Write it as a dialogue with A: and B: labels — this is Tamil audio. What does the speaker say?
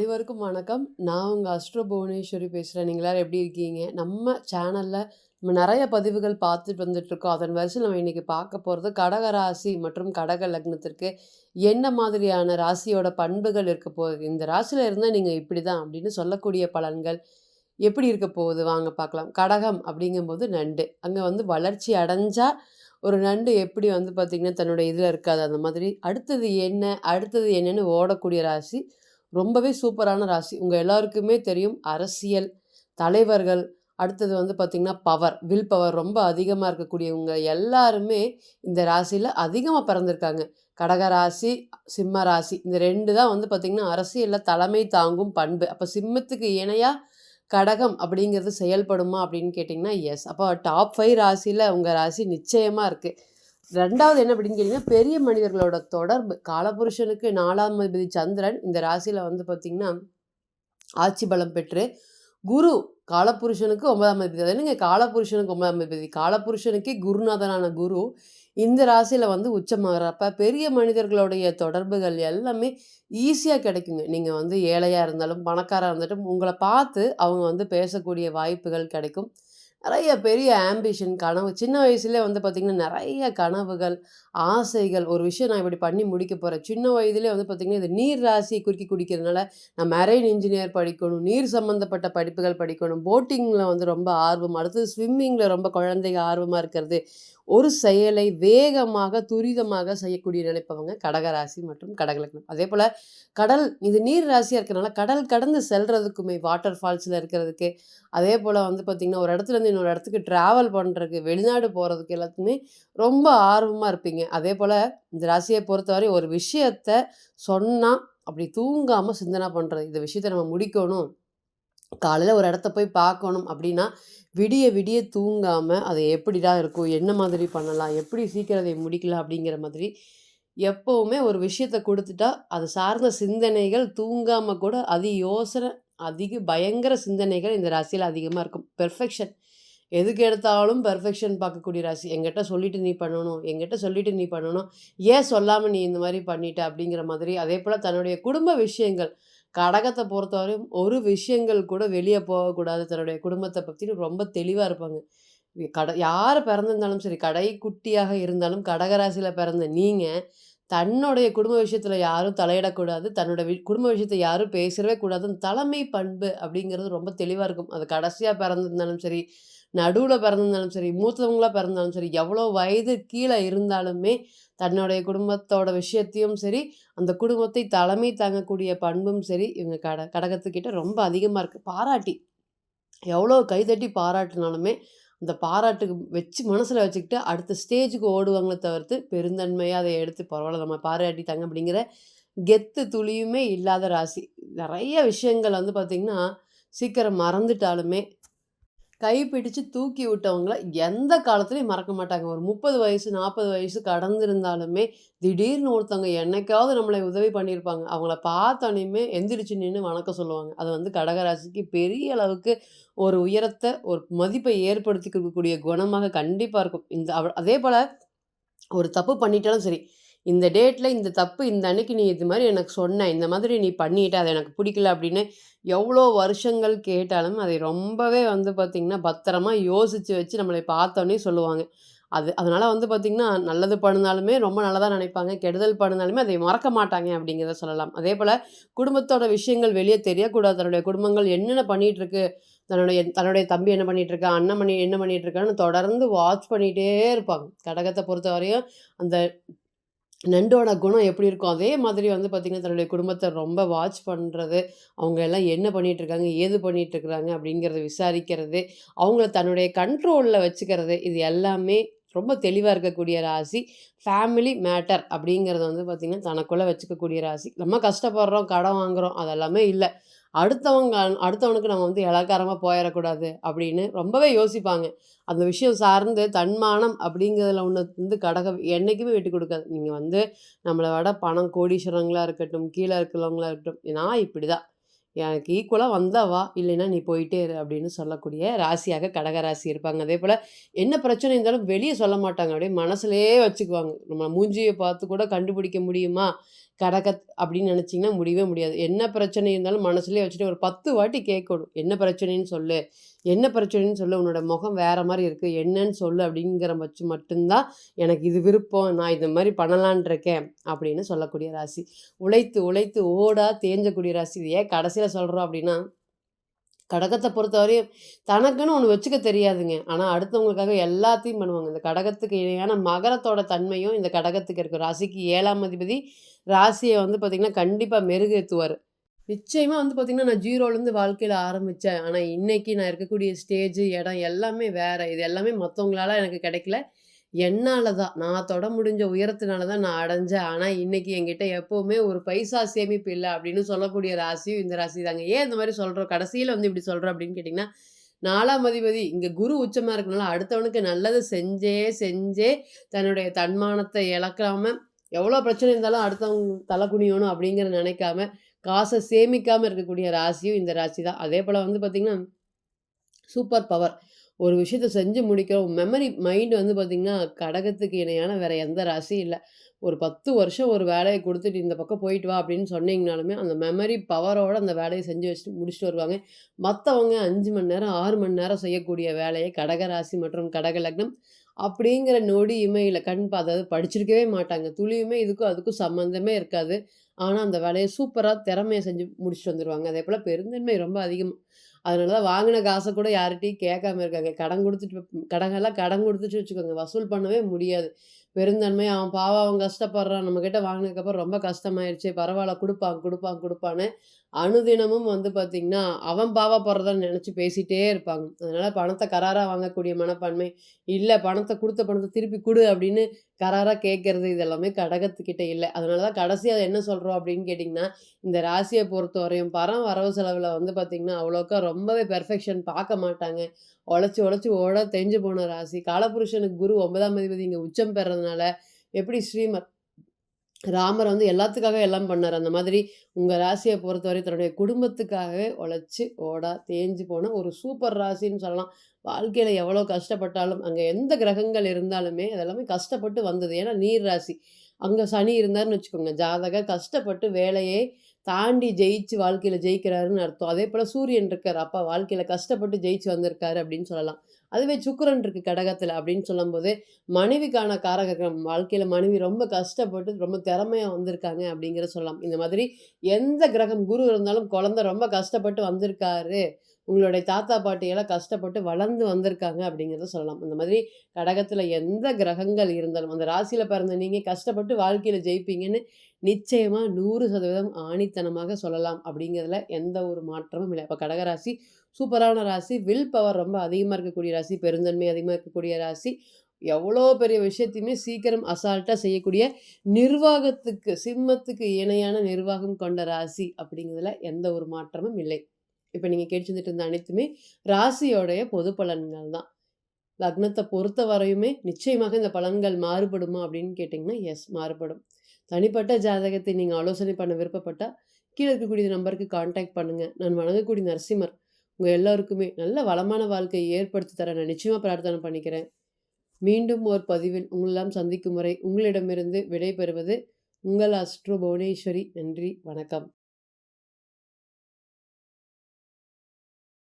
A: அனைவருக்கும் வணக்கம். நான் உங்கள் அஸ்ட்ரோ புவனேஸ்வரி பேசுகிறேன் நீங்க எப்படி இருக்கீங்க? நம்ம சேனலில் நம்ம நிறைய பதிவுகள் பார்த்துட்டு வந்துட்டுருக்கோம். அதன் வரிசையில் நம்ம இன்றைக்கி பார்க்க போகிறது கடக ராசி மற்றும் கடக லக்னத்திற்கு என்ன மாதிரியான ராசியோட பண்புகள் இருக்க போகுது? இந்த ராசியில் இருந்தால் நீங்கள் இப்படி தான் அப்படின்னு சொல்லக்கூடிய பலன்கள் எப்படி இருக்க போகுது? வாங்க பார்க்கலாம். கடகம் அப்படிங்கும்போது நண்டு. அங்கே வந்து வளர்ச்சி அடைஞ்சால் ஒரு நண்டு எப்படி வந்து பார்த்திங்கன்னா தன்னுடைய இதில் இருக்காது. அந்த மாதிரி அடுத்தது என்ன? அடுத்தது என்னன்னு ஓடக்கூடிய ராசி. ரொம்பவே சூப்பரான ராசி. உங்கள் எல்லாருக்குமே தெரியும். அரசியல், தலைவர்கள், அடுத்தது வந்து பார்த்திங்கன்னா பவர், வில் பவர் ரொம்ப அதிகமாக இருக்கக்கூடியவங்க எல்லாருமே இந்த ராசியில் அதிகமாக பிறந்திருக்காங்க. கடக ராசி, சிம்ம ராசி. இந்த ரெண்டு தான் வந்து பார்த்தீங்கன்னா, அரசியலில் தலைமை தாங்கும் பண்பு. அப்போ சிம்மத்துக்கு இணையாக கடகம் அப்படிங்கிறது செயல்படுமா அப்படின்னு கேட்டிங்கன்னா, எஸ். அப்போ டாப் ஃபைவ் ராசியில் உங்கள் ராசி நிச்சயமாக இருக்குது ரெண்டாவது என்ன அப்படின்னு கேட்டிங்கன்னா பெரிய மனிதர்களோட தொடர்பு. காலபுருஷனுக்கு நாலாம் அதிபதி சந்திரன் இந்த ராசியில் வந்து பார்த்தீங்கன்னா, ஆட்சி பலம் பெற்று, குரு காலபுருஷனுக்கு ஒன்பதாம் அதிபதி. அது என்னங்க காலபுருஷனுக்கு ஒன்பதாம் அதிபதி? காலபுருஷனுக்கே குருநாதனான குரு இந்த ராசியில் வந்து உச்சமாகறப்ப, பெரிய மனிதர்களுடைய தொடர்புகள் எல்லாமே ஈஸியாக கிடைக்குங்க. நீங்கள் வந்து ஏழையாக இருந்தாலும், பணக்காராக இருந்தாலும் உங்களை பார்த்து அவங்க வந்து பேசக்கூடிய வாய்ப்புகள் கிடைக்கும். நிறைய பெரிய ஆம்பிஷன் கனவு சின்ன வயசுலேயே வந்து பார்த்திங்கன்னா நிறைய கனவுகள், ஆசைகள். ஒரு விஷயம் நான் இப்படி பண்ணி முடிக்க போகிறேன் சின்ன வயதுலேயே வந்து பார்த்திங்கன்னா இது நீர் ராசியை குறுக்கி குடிக்கிறதுனால, நான் மெரைன் இன்ஜினியர் படிக்கணும், நீர் சம்மந்தப்பட்ட படிப்புகள் படிக்கணும், போட்டிங்கில் வந்து ரொம்ப ஆர்வம், அடுத்தது ஸ்விம்மிங்கில் ரொம்ப குழந்தைங்க ஆர்வமாக இருக்கிறது. ஒரு செயலை வேகமாக, துரிதமாக செய்யக்கூடிய நினைப்பவங்க கடக ராசி மற்றும் கடக அதே போல் கடல் இது நீர் ராசியாக இருக்கிறனால, கடல் கடந்து செல்றதுக்குமே வாட்டர் ஃபால்ஸில் இருக்கிறதுக்கு, அதே போல் வந்து பார்த்திங்கன்னா ஒரு இடத்துலேருந்து இன்னொரு இடத்துக்கு ட்ராவல் பண்ணுறதுக்கு வெளிநாடு போகிறதுக்கு எல்லாத்துக்குமே ரொம்ப ஆர்வமாக இருப்பீங்க. அதே போல் இந்த ராசியை பொறுத்தவரை ஒரு விஷயத்த சொன்னால் அப்படி தூங்காமல் சிந்தனை பண்ணுறது இந்த விஷயத்த நம்ம முடிக்கணும். காலையில் ஒரு இடத்த போய் பார்க்கணும் அப்படின்னா, விடிய விடிய தூங்காமல் அது எப்படிடா இருக்கும்? என்ன மாதிரி பண்ணலாம்? எப்படி சீக்கிரம் அதை முடிக்கலாம்? அப்படிங்கிற மாதிரி எப்போவுமே ஒரு விஷயத்தை கொடுத்துட்டா அது சார்ந்த சிந்தனைகள் தூங்காமல் கூட அதி யோசனை, அதிக பயங்கர சிந்தனைகள் இந்த ராசியில் அதிகமாக இருக்கும். பெர்ஃபெக்ஷன். எதுக்கு எடுத்தாலும் பெர்ஃபெக்ஷன் பார்க்கக்கூடிய ராசி. எங்கிட்ட சொல்லிட்டு நீ பண்ணணும், எங்கிட்ட சொல்லிட்டு நீ பண்ணணும். ஏன் சொல்லாமல் நீ இந்த மாதிரி பண்ணிட்ட? அப்படிங்கிற மாதிரி. அதே போல் தன்னுடைய குடும்ப விஷயங்கள். கடகத்தை பொறுத்தவரையும் ஒரு விஷயங்கள் கூட வெளியே போகக்கூடாது. தன்னுடைய குடும்பத்தை பத்தி ரொம்ப தெளிவாக இருப்பாங்க. கட யார் பிறந்திருந்தாலும் சரி, கடைக்குட்டியாக இருந்தாலும் கடகராசியில் பிறந்த நீங்கள் தன்னுடைய குடும்ப விஷயத்தில் யாரும் தலையிடக்கூடாது. தன்னோட வி குடும்ப விஷயத்தை யாரும் பேசவே கூடாதுன்னு தலைமை பண்பு அப்படிங்கிறது ரொம்ப தெளிவாக இருக்கும். அது கடைசியாக பிறந்திருந்தாலும் சரி, நடுவில் பிறந்திருந்தாலும் சரி, மூத்தவங்களாக பிறந்தாலும் சரி, எவ்வளோ வயது கீழே இருந்தாலுமே, தன்னுடைய குடும்பத்தோட விஷயத்தையும் சரி, அந்த குடும்பத்தை தலைமை தாங்கக்கூடிய பண்பும் சரி, இவங்க கட கடகத்துக்கிட்ட ரொம்ப அதிகமாக இருக்குது பாராட்டி எவ்வளோ கைதட்டி பாராட்டினாலுமே அந்த பாராட்டுக்கு வச்சு மனசில் வச்சுக்கிட்டு அடுத்த ஸ்டேஜுக்கு ஓடுவாங்களே தவிர்த்து, பெருந்தன்மையாக அதை எடுத்து பரவாயில்ல நம்ம பாராட்டிட்டாங்க அப்படிங்கிற கெத்து துளியுமே இல்லாத ராசி. நிறைய விஷயங்கள் வந்து பார்த்திங்கன்னா சீக்கிரம் மறந்துட்டாலுமே, கைப்பிடிச்சு தூக்கி விட்டவங்கள எந்த காலத்துலையும் மறக்க மாட்டாங்க. ஒரு 30 வயசு, 40 வயசு கடந்திருந்தாலுமே, திடீர்னு ஒருத்தவங்க என்னைக்காவது நம்மளை உதவி பண்ணியிருப்பாங்க. அவங்கள பார்த்தோன்னே எந்திரிச்சு நின்று வணக்கம் சொல்லுவாங்க. அது வந்து கடகராசிக்கு பெரிய அளவுக்கு ஒரு உயரத்தை ஒரு மதிப்பை ஏற்படுத்தி கொடுக்கக்கூடிய குணமாக கண்டிப்பாக இருக்கும். இந்த அதே போல் ஒரு தப்பு பண்ணிட்டாலும் சரி, இந்த டேட்டில் இந்த தப்பு இந்த அன்னைக்கு நீ இது மாதிரி எனக்கு சொன்ன, இந்த மாதிரி நீ பண்ணிட்ட, அது எனக்கு பிடிக்கல அப்படின்னு எவ்வளோ வருஷங்கள் கேட்டாலும், அதை ரொம்பவே வந்து பார்த்திங்கன்னா பத்திரமா யோசித்து வச்சு நம்மளை பார்த்தோன்னே சொல்லுவாங்க. அது அதனால் வந்து பார்த்திங்கன்னா நல்லது பண்ணுனாலுமே ரொம்ப நல்லதாக நினைப்பாங்க. கெடுதல் பண்ணுனாலுமே அதை மறக்க மாட்டாங்க அப்படிங்கிறத சொல்லலாம். அதே போல் குடும்பத்தோட விஷயங்கள் வெளியே தெரியக்கூடாது. தன்னுடைய குடும்பங்கள் என்னென்ன பண்ணிகிட்ருக்கு தன்னுடைய தன்னுடைய தம்பி என்ன பண்ணிட்டுருக்கான், அண்ணன் பண்ணி என்ன பண்ணிட்டுருக்கான்னு தொடர்ந்து வாட்ச் பண்ணிகிட்டே இருப்பாங்க. கடகத்த பொறுத்தவரையும் அந்த நண்டோட குணம் எப்படி இருக்கும், அதே மாதிரி வந்து பார்த்திங்கன்னா தன்னுடைய குடும்பத்தை ரொம்ப வாட்ச் பண்ணுறது அவங்க எல்லாம் என்ன பண்ணிகிட்ருக்காங்க ஏது பண்ணிகிட்ருக்குறாங்க அப்படிங்கிறத விசாரிக்கிறது, அவங்கள தன்னுடைய கண்ட்ரோலில் வச்சுக்கிறது, இது எல்லாமே ரொம்ப தெளிவாக இருக்கக்கூடிய ராசி. ஃபேமிலி மேட்டர் அப்படிங்கிறத வந்து பார்த்திங்கன்னா தனக்குள்ளே வச்சுக்கக்கூடிய ராசி. நம்ம கஷ்டப்படுறோம், கடன் வாங்குகிறோம் அதெல்லாமே இல்லை அடுத்தவங்க அடுத்தவனுக்கு நம்ம வந்து இலக்காரமாக போயிடக்கூடாது அப்படின்னு ரொம்பவே யோசிப்பாங்க. அந்த விஷயம் சார்ந்து தன்மானம் அப்படிங்கிறதுல ஒன்று வந்து கடகம் என்றைக்குமே விட்டு கொடுக்காது நீங்கள் வந்து நம்மளை விட பணம் கோடீஸ்வரங்களாக இருக்கட்டும், கீழே இருக்கிறவங்களா இருக்கட்டும், நான் இப்படிதான். எனக்கு ஈக்குவலாக வந்தா வா, இல்லைன்னா நீ போயிட்டே இரு அப்படின்னு சொல்லக்கூடிய ராசியாக கடக ராசி இருப்பாங்க. அதேபோல என்ன பிரச்சனை இருந்தாலும் வெளியே சொல்ல மாட்டாங்க. அப்படியே மனசுலேயே வச்சுக்குவாங்க. நம்ம மூஞ்சியை பார்த்து கூட கண்டுபிடிக்க முடியுமா? கடகத் அப்படின்னு நினச்சிங்கன்னா முடியவே முடியாது. என்ன பிரச்சனை இருந்தாலும் மனசுலேயே வச்சுட்டு ஒரு 10 வாட்டி கேட்கணும். "என்ன பிரச்சனைன்னு சொல்லு. என்ன பிரச்சனைன்னு சொல்லு. உன்னோட முகம் வேறு மாதிரி இருக்குது என்னன்னு சொல்லு." அப்படிங்கிற பட்சம் மட்டும்தான் எனக்கு இது விருப்பம். நான் இந்த மாதிரி பண்ணலான் இருக்கேன் அப்படின்னு சொல்லக்கூடிய ராசி. உழைத்து உழைத்து ஓடா தேஞ்சக்கூடிய ராசி. இது ஏன் கடைசியில் சொல்கிறோம் அப்படின்னா, கடகத்தை பொறுத்தவரையும் தனக்குன்னு ஒன்று வச்சுக்க தெரியாதுங்க. ஆனால் அடுத்தவங்களுக்காக எல்லாத்தையும் பண்ணுவாங்க. இந்த கடகத்துக்கு இணையான மகரத்தோட தன்மையும் இந்த கடகத்துக்கு இருக்கும் ராசிக்கு ஏழாம் அதிபதி ராசியை வந்து பார்த்திங்கன்னா கண்டிப்பாக மெருகேற்றுவார் நிச்சயமாக வந்து பார்த்திங்கன்னா நான் ஜீரோலேருந்து வாழ்க்கையில் ஆரம்பித்தேன் ஆனால் இன்றைக்கி நான் இருக்கக்கூடிய ஸ்டேஜ், இடம் எல்லாமே வேறு இது எல்லாமே மற்றவங்களால எனக்கு கிடைக்கல. என்னால் தான். நான் தொட முடிஞ்ச உயரத்தினால தான் நான் அடைஞ்சேன். ஆனால் இன்றைக்கி என்கிட்ட எப்போவுமே ஒரு பைசா சேமிப்பு இல்லை அப்படின்னு சொல்லக்கூடிய ராசியும் இந்த ராசி தாங்க. ஏன் இந்த மாதிரி சொல்கிறோம் கடைசியில் வந்து இப்படி சொல்கிறோம் அப்படின்னு கேட்டிங்கன்னா நாலாம் அதிபதி இங்கே குரு உச்சமாக இருக்கனால அடுத்தவனுக்கு நல்லது செஞ்சே செஞ்சே தன்னுடைய தன்மானத்தை இழக்காம, எவ்வளோ பிரச்சனை இருந்தாலும் அடுத்தவங்க தலை குனியணும் அப்படிங்கிற நினைக்காம காசை சேமிக்காமல் இருக்கக்கூடிய ராசியும் இந்த ராசி தான். அதே போல் வந்து பார்த்திங்கன்னா சூப்பர் பவர். ஒரு விஷயத்த செஞ்சு முடிக்கிறோம். மெமரி மைண்ட் வந்து பார்த்திங்கன்னா கடகத்துக்கு இணையான வேறு எந்த ராசியும் இல்லை ஒரு 10 வருஷம் ஒரு வேலையை கொடுத்துட்டு "இந்த பக்கம் போயிட்டு வா" அப்படின்னு சொன்னீங்கனாலுமே, அந்த மெமரி பவரோடு அந்த வேலையை செஞ்சு வச்சுட்டு முடிச்சுட்டு வருவாங்க. மற்றவங்க அஞ்சு மணி நேரம், ஆறு மணி நேரம் செய்யக்கூடிய வேலையை கடக ராசி மற்றும் கடக லக்னம் அப்படிங்கிற நொடி இமையில் கண் பா அதாவது படிச்சிருக்கவே மாட்டாங்க. துளியுமே இதுக்கும் அதுக்கும் சம்மந்தமே இருக்காது. ஆனால் அந்த வேலையை சூப்பராக திறமையை செஞ்சு முடிச்சுட்டு வந்துருவாங்க. அதேபோல பெருந்தன்மை ரொம்ப அதிகம். அதனால தான் வாங்கின காசை கூட யார்கிட்டையும் கேட்காம இருக்காங்க. கடன் கொடுத்துட்டு கடங்கெல்லாம் கடன் கொடுத்துட்டு வச்சுக்கோங்க, வசூல் பண்ணவே முடியாது. பெருந்தன்மை, "அவன் பாவம் அவன் கஷ்டப்படுறான். நம்மக்கிட்ட வாங்கினதுக்கப்புறம் ரொம்ப கஷ்டமாயிருச்சு. பரவாயில்ல கொடுப்பான் கொடுப்பான் கொடுப்பான்னு அனுதினமும் வந்து பார்த்திங்கன்னா அவன் பாவப்படுறத நினச்சி பேசிகிட்டே இருப்பாங்க. அதனால் பணத்தை கராராக வாங்கக்கூடிய மனப்பான்மை, இல்லை பணத்தை கொடுத்த பணத்தை திருப்பி கொடு அப்படின்னு கராராக கேட்குறது இதெல்லாமே கடகத்துக்கிட்ட இல்லை அதனால தான் கடைசியா என்ன சொல்கிறோம் அப்படின்னு கேட்டிங்கன்னா இந்த ராசிய பொறுத்தவரையும் பணம் வரவு செலவில் வந்து பார்த்திங்கன்னா அவ்வளோக்கா ரொம்பவே பெர்ஃபெக்ஷன் பார்க்க மாட்டாங்க. உழைச்சி உழைச்சி ஓட தேஞ்சு போன ராசி. காலபுருஷனுக்கு குரு ஒன்பதாம் அதிபதி இங்கே உச்சம் பெறதுனால, எப்படி ஸ்ரீமத் ராமர் வந்து எல்லாத்துக்காக எல்லாம் பண்ணார் அந்த மாதிரி உங்கள் ராசியை பொறுத்தவரை தன்னுடைய குடும்பத்துக்காகவே உழைச்சி ஓடா தேஞ்சு போன ஒரு சூப்பர் ராசின்னு சொல்லலாம். வாழ்க்கையில் எவ்வளோ கஷ்டப்பட்டாலும், அங்கே எந்த கிரகங்கள் இருந்தாலுமே, அதெல்லாமே கஷ்டப்பட்டு வந்தது. ஏன்னா நீர் ராசி. அங்கே சனி இருந்தாருன்னு வச்சுக்கோங்க, ஜாதகர் கஷ்டப்பட்டு வேலையை தாண்டி ஜெயிச்சு வாழ்க்கையில் ஜெயிக்கிறாருன்னு அர்த்தம். அதேபோல சூரியன் இருக்கார் அப்பா வாழ்க்கையில் கஷ்டப்பட்டு ஜெயிச்சு வந்திருக்காரு அப்படின்னு சொல்லலாம். அதுவே சுக்கரன் இருக்கு கடகத்தில் அப்படின்னு சொல்லும்போது, மனைவிக்கான காரகம் வாழ்க்கையில் மனைவி ரொம்ப கஷ்டப்பட்டு ரொம்ப திறமையாக வந்திருக்காங்க அப்படிங்கிறத சொல்லலாம். இந்த மாதிரி எந்த கிரகம் குரு இருந்தாலும் குழந்தை ரொம்ப கஷ்டப்பட்டு வந்திருக்காரு. உங்களுடைய தாத்தா, பாட்டியெல்லாம் கஷ்டப்பட்டு வளர்ந்து வந்திருக்காங்க அப்படிங்கிறத சொல்லலாம். இந்த மாதிரி கடகத்தில் எந்த கிரகங்கள் இருந்தாலும், அந்த ராசியில் பிறந்த நீங்கள் கஷ்டப்பட்டு வாழ்க்கையில் ஜெயிப்பீங்கன்னு நிச்சயமாக நூறு சதவீதம் ஆணித்தனமாக சொல்லலாம். அப்படிங்கிறதுல எந்த ஒரு மாற்றமும் இல்லை இப்போ கடகராசி சூப்பரான ராசி. வில் பவர் ரொம்ப அதிகமாக இருக்கக்கூடிய ராசி. பெருந்தன்மை அதிகமாக இருக்கக்கூடிய ராசி. எவ்வளோ பெரிய விஷயத்தையுமே சீக்கிரம் அசால்ட்டாக செய்யக்கூடிய நிர்வாகத்துக்கு சிம்மத்துக்கு இணையான நிர்வாகம் கொண்ட ராசி அப்படிங்கிறதுல எந்த ஒரு மாற்றமும் இல்லை. இப்போ நீங்கள் கேட்டுட்டு இருந்த அனைத்துமே ராசியோடைய பொது பலன்கள் தான். லக்னத்த பொறுத்தவரையுமே நிச்சயமாக இந்த பலன்கள் மாறுபடுமா அப்படின்னு கேட்டிங்கன்னா எஸ் மாறுபடும். தனிப்பட்ட ஜாதகத்தை நீங்கள் ஆலோசனை பண்ண விருப்பப்பட்டால் கீழே இருக்கக்கூடிய நம்பருக்கு காண்டாக்ட் பண்ணுங்கள் நான் வணங்கக்கூடிய நரசிம்மர் உங்கள் எல்லோருக்குமே நல்ல வளமான வாழ்க்கையை ஏற்படுத்தி தர நான் நிச்சயமாக பிரார்த்தனை பண்ணிக்கிறேன். மீண்டும் ஒரு பதிவில் உங்களெல்லாம் சந்திக்கும் வரை உங்களிடமிருந்து விடைபெறுவது உங்கள் அஸ்ட்ரோ புவனேஸ்வரி. நன்றி, வணக்கம்.